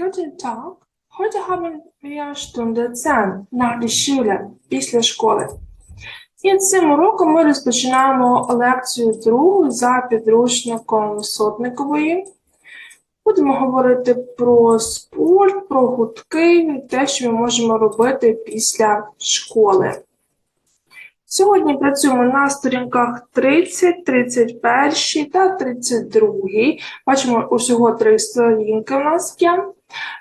Guten Tag. Heute haben wir Stunde 10 nach der Schule, після школи. І цим уроком ми розпочинаємо лекцію другу за підручником Сотникової. Будемо говорити про спорт, про гуртки, і те, що ми можемо робити після школи. Сьогодні працюємо на сторінках 30, 31 та 32. Бачимо, усього три сторінки у нас є.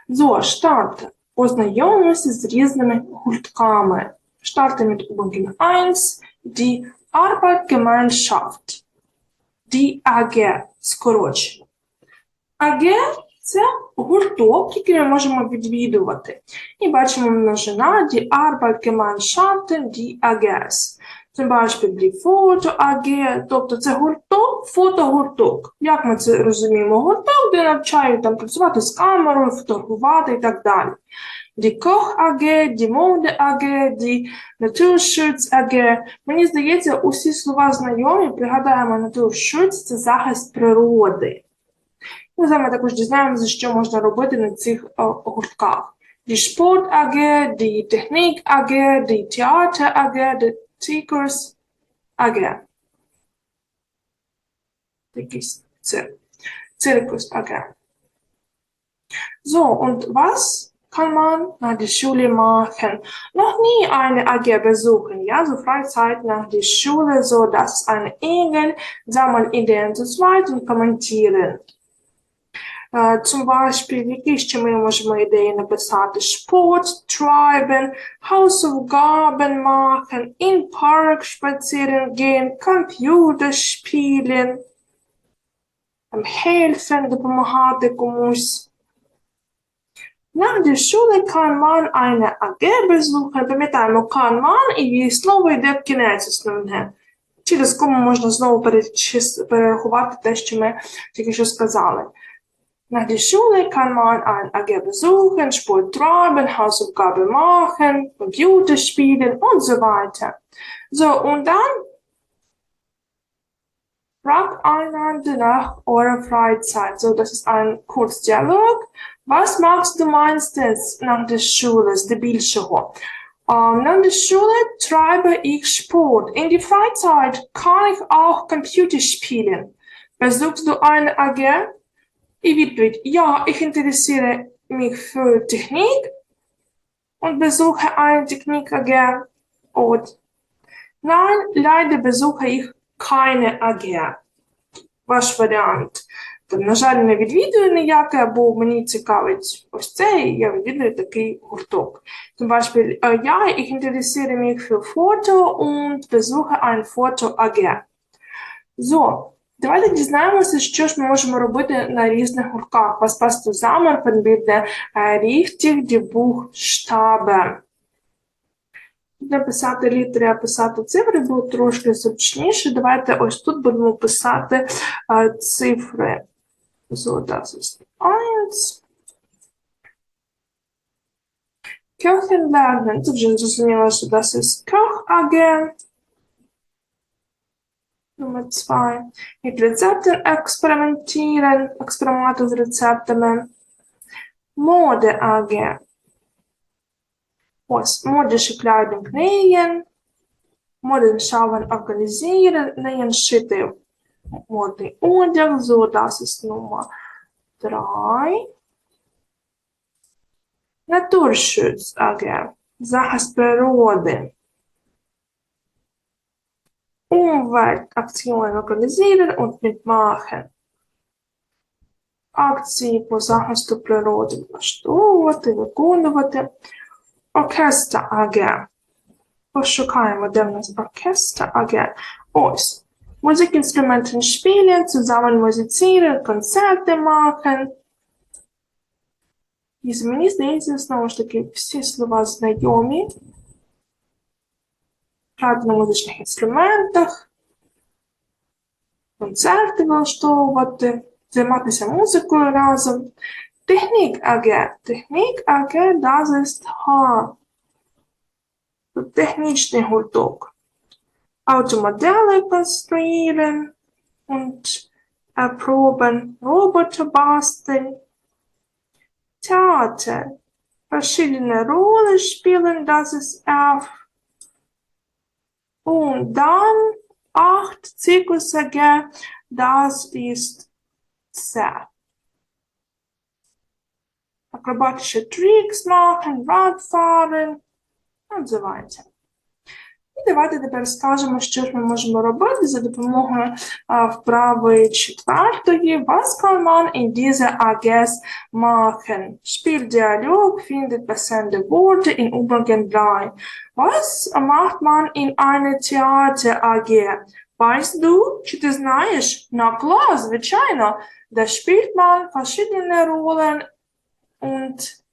So, старт. Ознайомимося з різними гуртками. Starten mit Übung 1, die Arbeitsgemeinschaft. Die AG, скорочено. АГ – це гурток, який ми можемо відвідувати. І бачимо множина die Arbeitsgemeinschaften, die AGs. Zum Beispiel die Foto AG, тобто це гурток, фотогурток. Як ми це розуміємо? Гурток, де навчають там працювати з камерою, фотографувати і так далі. Die Koch AG, die Mode AG, die Naturschutz AG. Мені здається, усі слова знайомі. Пригадаємо, Naturschutz – це захист природи. Ми з вами також дізнаємося, що можна робити на цих гуртках. Die Sport AG, die Technik AG, die Theater AG, die Circus AG. Якийсь цирк. Circus AG. So, und was kann man nach der Schule machen? Noch nie eine AG besuchen, ja, so Freizeit nach der Schule, so das ist eine Engel, sammeln Ideen zu zweit und kommentieren. Е, Zum Beispiel, які ще ми можемо ідеї написати? Sport treiben, Hausaufgaben machen, in Park spazieren gehen, Computer spielen, helfen, допомагати комусь. Nach der Schule kann man eine AG besuchen. Пам'ятаємо, kann man і її слово йде в кінець. Через кому можна знову перерахувати те, що ми тільки що сказали. Nach der Schule kann man ein AG besuchen, Sport treiben, Hausaufgaben machen, Computer spielen und so weiter. So, und dann fragt einander nach eurer Freizeit. So, das ist ein Kurzdialog. Was machst du meistens nach der Schule? Здебільшого. Ähm, nach der Schule treibe ich Sport. In der Freizeit kann ich auch Computer spielen. Besuchst du eine AG? І відповідь Ja, ich interessiere mich für Technik und besuche eine Technik AG. Und nein, leider besuche ich keine AG. Ваш варіант. Там, на жаль, не відвідую ніяке, бо мені цікавить ось це, і я відвідую такий гурток. Zum Beispiel, äh, ja, ich interessiere mich für Foto und besuche ein Foto AG. So, Давайте дізнаємося, що ж ми можемо робити на різних гуртках. Was passt zusammen verbinde richtig die Buchstaben. Написати літери, а писати цифри було трошки зручніше. Давайте ось тут будемо писати е, цифри. Das ist eins. Kirchen вже зрозуміло, що ist Koch AG. Nummer zwei. Mit Rezepten experimentieren, Experimente з рецептами. Mode AG. Ось, modische Kleidung nähen, Modenschauen organisieren, nähen, шити модний одяг, so, das ist Nummer drei. Naturschutz AG. Захист природи. Umweltaktionen organisieren und mitmachen. Акції по захисту природи влаштовувати, виконувати. Оркестр АГ. Пошукаємо, де в нас оркестр АГ. Ось. Musikinstrumenten spielen, zusammen musizieren, Konzerte machen. І мені здається, знову ж таки, всі слова знайомі грати на музичних інструментах, концерти влаштовувати, займатися музикою разом. Технік АГ. Технік АГ das ist H. Тут технічний гурток. Automodelle konstruieren und erproben, Roboter basteln. Theater Theater verschiedene Rollen spielen, das ist F. Und dann acht Zirkus AG, das ist C. Akrobatische Tricks machen, Radfahren und so weiter. І давайте тепер скажемо, що ж ми можемо робити за допомогою а, вправи четвертої. Was kann man in dieser AGs machen? Spieldialog findet passende Worte in Übungen 3. Was macht man in einer Theater AG? Weißt du, чи ти знаєш? Na klar, звичайно. Da spielt man verschiedene Rollen und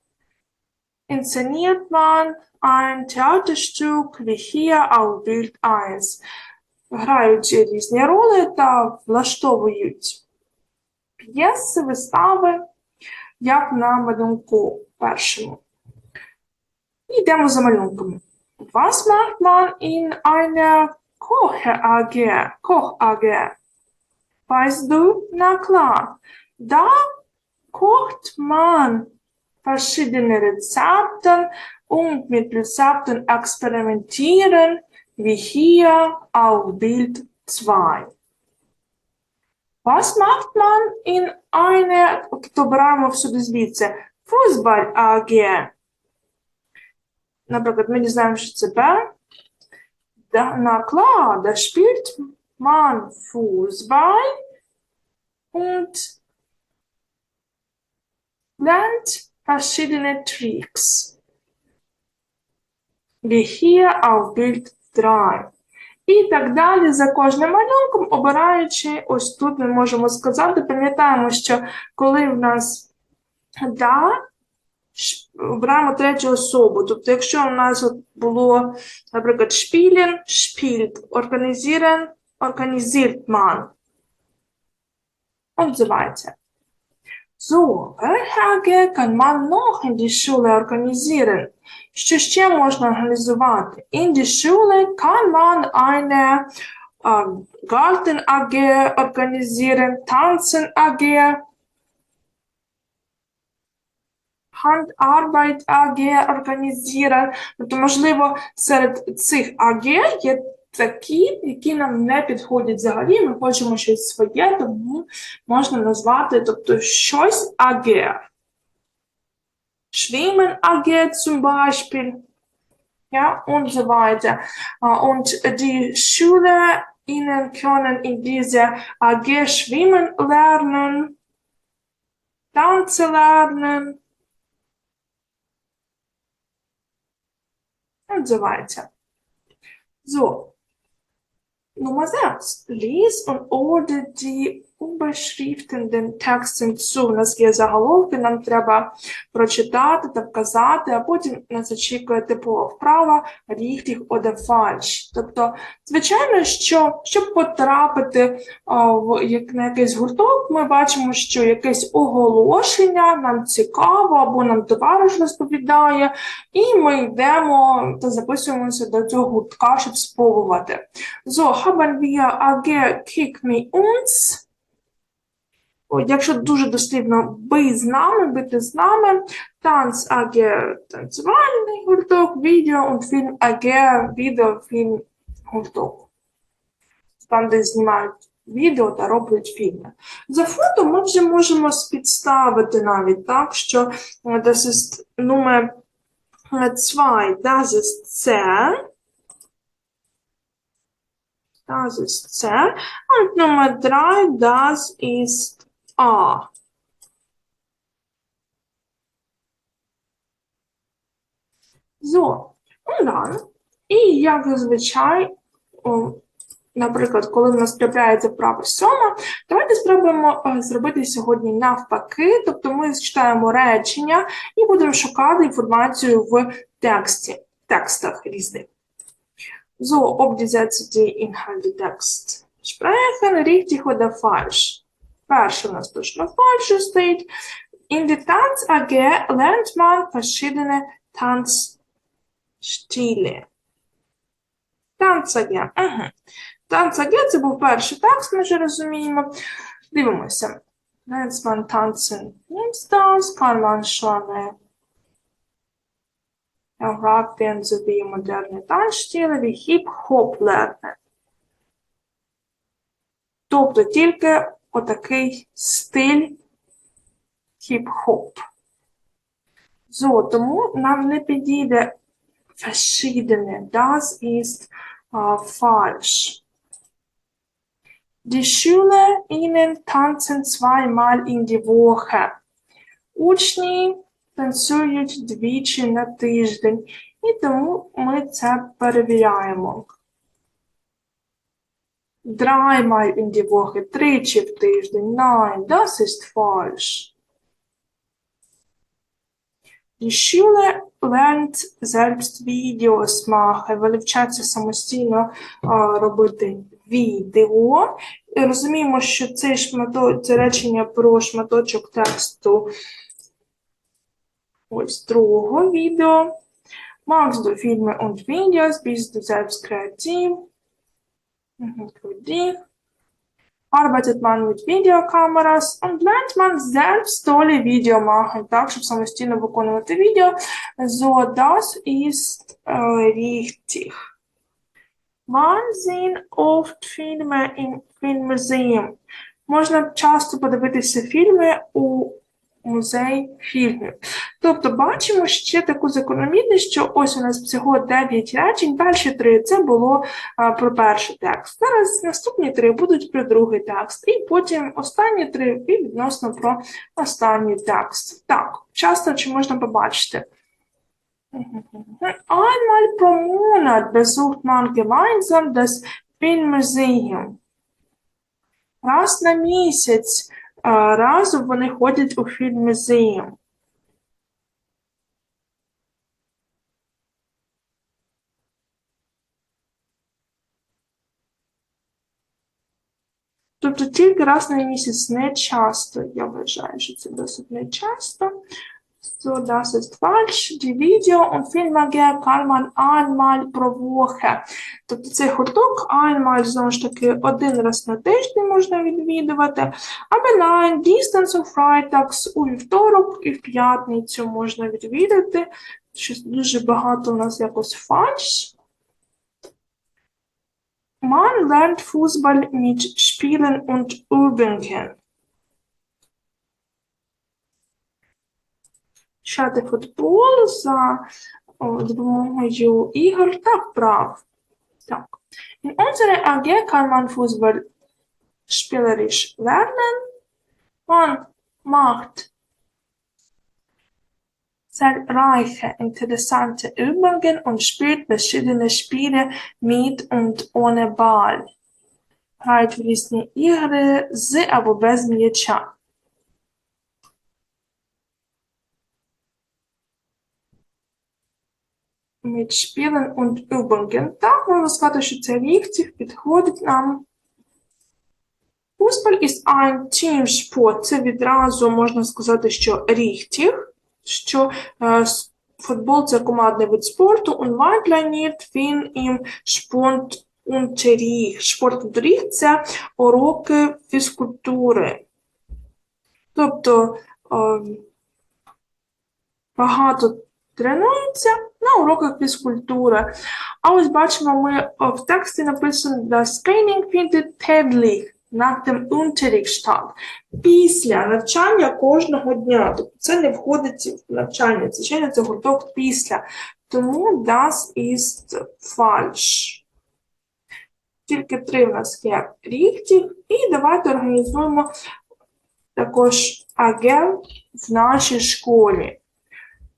inszeniert man ein Theaterstück wie hier auf Bild 1. Грають різні роли та влаштовують п'єси, вистави, як на малюнку першому. І йдемо за малюнками. Was macht man in einer Koch AG? Koch AG. Weißt du? Na klar. Da kocht man verschiedene Rezepte und mit Rezepten experimentieren, wie hier auf Bild 2. Was macht man in einer, тобто беремо всюди звідси, Fußball AG? Наприклад, ми дізнаємося, що це Б. Да, на klar, da spielt man Fußball und lernt verschiedene Tricks. Hier auf Bild 3. І так далі за кожним малюнком, обираючи, ось тут ми можемо сказати, пам'ятаємо, що коли в нас да, обираємо третю особу. Тобто, якщо у нас було, наприклад, шпілін, шпільт, організірен, організірт ман. So. So, kann man noch in die Schule organisieren? Що ще можна організувати? In die Schule kann man eine äh, Garten AG organisieren, Tanzen AG, Handarbeit AG organisieren. Тобто, можливо, серед цих АГ є такі, які нам не підходять взагалі. Ми хочемо щось своє, тому можна назвати тобто, щось АГ. Schwimmen AG zum Beispiel. Ja, und so weiter. Äh, Und die SchülerInnen können in dieser AG schwimmen lernen, tanzen lernen und so weiter. So, Nummer that, please, on order the Den Texten zu. У нас є заголовки, нам треба прочитати та вказати, а потім нас очікує типова вправа oder falsch. Тобто, звичайно, що щоб потрапити в як на якийсь гурток, ми бачимо, що якесь оголошення нам цікаво, або нам товариш розповідає, і ми йдемо та записуємося до цього гуртка, щоб спробувати. So, haben wir AG Kick Me uns. Якщо дуже дослівно бий з нами, бити з нами, танц АГ танцювальний гурток, відео фільм АГ відео, фільм гурток. Там, де знімають відео та роблять фільми. За фото ми вже можемо підставити навіть так, що das ist Nummer 2, das ist C. Das ist C. Und Nummer 3, das ist A. So, dann, і як зазвичай, о, наприклад, коли в нас трапляється вправа сьома, давайте спробуємо е, зробити сьогодні навпаки, тобто ми читаємо речення і будемо шукати інформацію в тексті, текстах різних. So, ob die Sätze die Inhalte Text sprechen, richtig oder falsch. Перше у нас точно falsch стоїть. In der Tanz AG lernt man verschiedene Tanzstile. Танц AG. Угу. Танц AG це був перший текст, ми вже розуміємо. Дивимося. Nennt man tanzen Dienstags, kann man schon äh, Rappen sowie moderne Tanzstile wie хіп-хоп lernen. Тобто тільки отакий стиль хіп-хоп. So, тому нам не підійде verschiedene. Das ist äh, falsch. Die SchülerInnen tanzen zweimal in die Woche. Учні танцюють двічі на тиждень, і тому ми це перевіряємо. Dreimal in die Woche, тричі в тиждень. Nein, das ist falsch. Die Schüler lernt selbst Videos machen, вони вчаться самостійно а, робити відео. І розуміємо, що цей шматок, це речення про шматочок тексту ось другого відео. Magst du Filme und Videos? Bist du selbst kreativ? Mhm. Arbeitet man mit Videokameras und lernt man selbst tolle Video machen, так, щоб самостійно виконувати відео. So, das ist äh, richtig. Wann sehen oft Filme im Filmmuseum? Можна часто подивитися фільми у музей фільмів. Тобто бачимо ще таку закономірність, що ось у нас всього 9 речень, перші три це було про перший текст. Зараз наступні три будуть про другий текст, і потім останні три і відносно про останній текст. Так, часто чи можна побачити? Einmal pro Monat besucht man gemeinsam das Filmmuseum. Раз на місяць разом вони ходять у фільммузеєм. Тобто тільки раз на місяць не часто. Я вважаю, що це досить не часто. So, das ist falsch. Die Video- und Filmmagie kann man einmal pro Woche. Тобто цей гурток einmal, знову ж таки, один раз на тиждень можна відвідувати. Або nein, Distance of Freitags у вівторок і в п'ятницю можна відвідати. Щось дуже багато у нас якось falsch. Man lernt Fußball mit Spielen und Übungen. Вчати футбол за о, допомогою ігор та вправ. Так. In unserer AG kann man Fußball spielerisch lernen. Man macht zahlreiche interessante Übungen und spielt verschiedene Spiele mit und ohne Ball. Грають в різні ігри з або без м'яча. Mit Spielen und Übungen. Так, можна сказати, що це ріхтів підходить нам. Fußball ist ein Teamsport. Це відразу можна сказати, що ріхтів, Що е, футбол це командний вид спорту. Und man trainiert він im Sportunterricht. Sportunterricht – це уроки фізкультури. Тобто е, багато тренуються на уроках фізкультури. А ось бачимо, ми е, в тексті написано Das Training findet täglich nach dem Unterricht statt. Після навчання кожного дня. Тобто це не входить в навчання. Звичайно, це гурток після. Тому das ist falsch. Тільки три в нас є ріхтів. І давайте організуємо також АГ в нашій школі.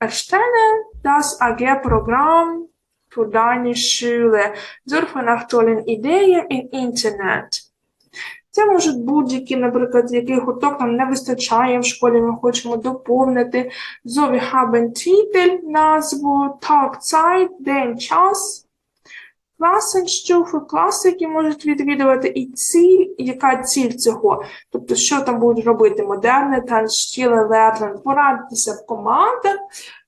Erstelle das AG-Programm für deine Schule. Suche nach tollen Ideen im Internet. Це можуть будь-які, наприклад, який гурток нам не вистачає в школі, ми хочемо доповнити. Wir haben Titel, назву, Tag, Zeit, день, час. Класенщуфи, класи, які можуть відвідувати, і ціль, яка ціль цього. Тобто, що там будуть робити модерне танцштіле, лернен, порадитися в командах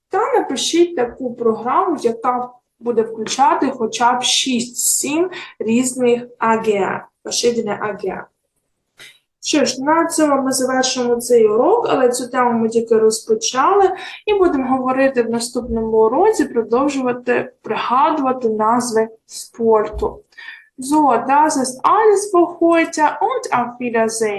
та напишіть таку програму, яка буде включати хоча б 6-7 різних АГ, verschiedene АГА. Що ж, на цьому ми завершимо цей урок, але цю тему ми тільки розпочали і будемо говорити в наступному уроці, продовжувати пригадувати назви спорту. So, das ist alles für heute und auf Wiedersehen.